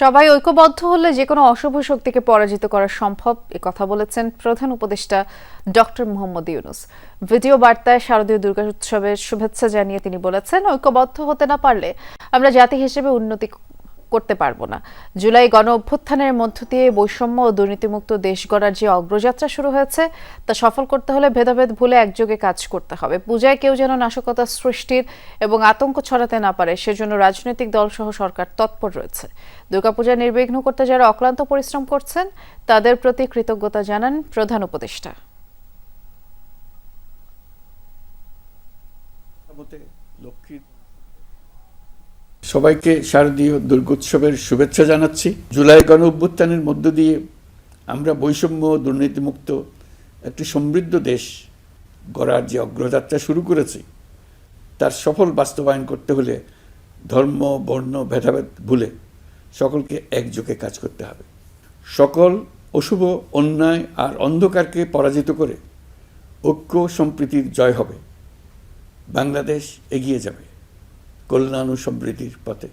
সবাই ঐক্যবদ্ধ হলে যে কোনো অশুভ শক্তিকে পরাজিত করা সম্ভব, এ কথা বলেছেন প্রধান উপদেষ্টা ডক্টর মোহাম্মদ ইউনুস। ভিডিও বার্তায় শারদীয় দুর্গা উৎসবের শুভেচ্ছা জানিয়ে তিনি বলেছেন, ঐক্যবদ্ধ হতে না পারলে আমরা জাতি হিসেবে উন্নতি করতে পারব না। জুলাই গণ অভ্যুত্থানের মধ্য দিয়ে বৈষম্য ও দুর্নীতিমুক্ত দেশ গড়ার যে অগ্রযাত্রা শুরু হয়েছে, তা সফল করতে হলে ভেদাভেদ ভুলে একযোগে কাজ করতে হবে। পূজায় কেউ যেন নাশকতা সৃষ্টির এবং আতঙ্ক ছড়াতে না পারে, সেজন্য রাজনৈতিক দলসহ সরকার তৎপর রয়েছে। দুর্গাপূজা নির্বিঘ্ন করতে যারা অক্লান্ত পরিশ্রম করছেন, তাদের প্রতি কৃতজ্ঞতা জানান প্রধান উপদেষ্টা। লক্ষ্মীর সবাইকে শারদীয় দুর্গোৎসবের শুভেচ্ছা জানাচ্ছি। জুলাই গণ অভ্যুত্থানের মধ্য দিয়ে আমরা বৈষম্য দুর্নীতিমুক্ত একটি সমৃদ্ধ দেশ গড়ার যে অগ্রযাত্রা শুরু করেছি, তার সফল বাস্তবায়ন করতে হলে ধর্ম, বর্ণ, ভেদাভেদ ভুলে সকলকে একযোগে কাজ করতে হবে। সকল অশুভ অন্যায় আর অন্ধকারকে পরাজিত করে ঐক্য সম্প্রীতির জয় হবে। বাংলাদেশ এগিয়ে যাবে। কল্যাণ ও সমৃদ্ধির পথে।